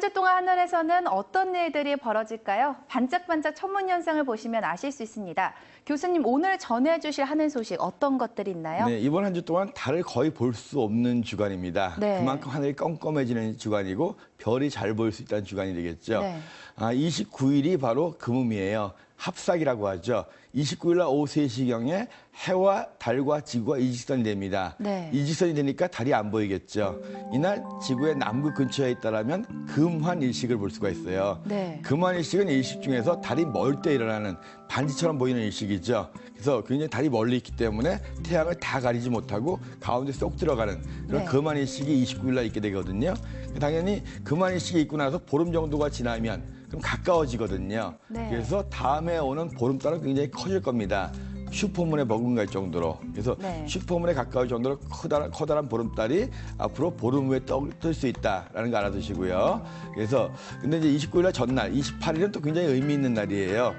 주 동안 하늘에서는 어떤 일들이 벌어질까요? 반짝반짝 천문 현상을 보시면 아실 수 있습니다. 교수님 오늘 전해주실 하늘 소식 어떤 것들이 있나요? 네, 이번 한 주 동안 달을 거의 볼 수 없는 주간입니다. 네. 그만큼 하늘이 껌껌해지는 주간이고 별이 잘 보일 수 있다는 주간이 되겠죠. 네. 아, 29일이 바로 금음이에요. 합삭이라고 하죠. 29일 날 오후 3시경에 해와 달과 지구가 이직선이 됩니다. 네. 이직선이 되니까 달이 안 보이겠죠. 이날 지구의 남극 근처에 있다라면 금환 일식을 볼 수가 있어요. 네. 금환 일식은 일식 중에서 달이 멀 때 일어나는 반지처럼 보이는 일식이죠. 그래서 굉장히 달이 멀리 있기 때문에 태양을 다 가리지 못하고 가운데 쏙 들어가는 그런 네. 금환 일식이 29일 날 있게 되거든요. 당연히 금환 일식이 있고 나서 보름 정도가 지나면 그럼 가까워지거든요. 네. 그래서 다음에 오는 보름달은 굉장히 커질 겁니다. 슈퍼문에 버금갈 정도로. 그래서 네. 슈퍼문에 가까울 정도로 커다란, 커다란 보름달이 앞으로 보름 후에 뜰수 있다라는 거 알아두시고요. 그래서 근데 이제 29일 날 전날, 28일은 또 굉장히 의미 있는 날이에요.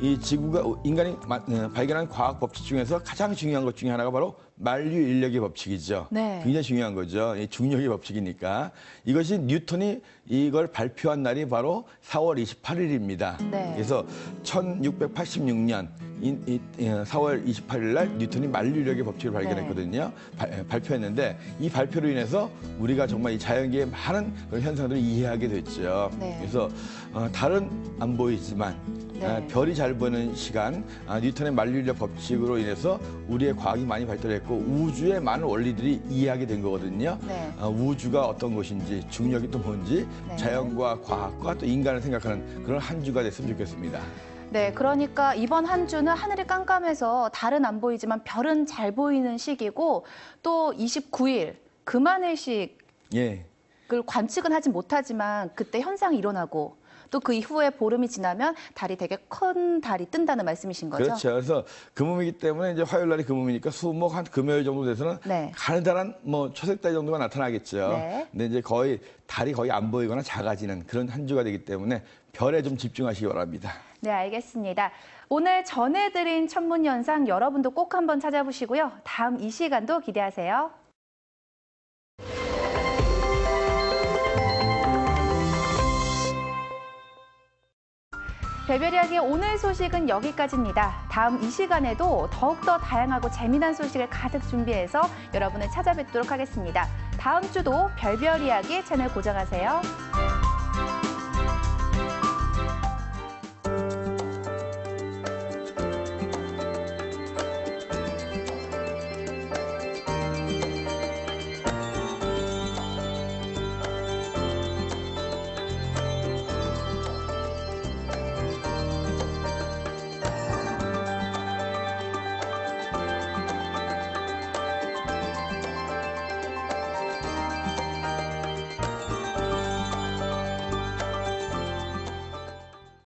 이 지구가 인간이 마- 어, 발견한 과학 법칙 중에서 가장 중요한 것 중에 하나가 바로 만류 인력의 법칙이죠. 네. 굉장히 중요한 거죠. 이 중력의 법칙이니까. 이것이 뉴턴이 이걸 발표한 날이 바로 4월 28일입니다. 네. 그래서 1686년 4월 28일 날 뉴턴이 만류력의 법칙을 네. 발견했거든요. 발- 발표했는데 이 발표로 인해서 우리가 정말 이 자연계의 많은 그런 현상들을 이해하게 됐죠. 네. 그래서 어, 달은 안 보이지만 네. 아, 별이 잘 보는 시간, 아, 뉴턴의 만류력 법칙으로 인해서 우리의 과학이 많이 발달했고 우주의 많은 원리들이 이해하게 된 거거든요. 네. 아, 우주가 어떤 것인지, 중력이 또 뭔지, 네. 자연과 과학과 또 인간을 생각하는 그런 한 주가 됐으면 좋겠습니다. 네, 그러니까 이번 한 주는 하늘이 깜깜해서 달은 안 보이지만 별은 잘 보이는 시기고 또 29일 금하늘식을 예. 관측은 하지 못하지만 그때 현상이 일어나고 또 그 이후에 보름이 지나면 달이 되게 큰 달이 뜬다는 말씀이신 거죠? 그렇죠. 그래서 금음이기 때문에 이제 화요일 날이 금음이니까 수목 한 금요일 정도 돼서는 네. 가느다란 뭐 초색 달 정도가 나타나겠죠. 네. 근데 이제 거의 달이 거의 안 보이거나 작아지는 그런 한 주가 되기 때문에 별에 좀 집중하시기 바랍니다. 네, 알겠습니다. 오늘 전해드린 천문 현상 여러분도 꼭 한번 찾아보시고요. 다음 이 시간도 기대하세요. 별별 이야기의 오늘 소식은 여기까지입니다. 다음 이 시간에도 더욱더 다양하고 재미난 소식을 가득 준비해서 여러분을 찾아뵙도록 하겠습니다. 다음 주도 별별 이야기 채널 고정하세요.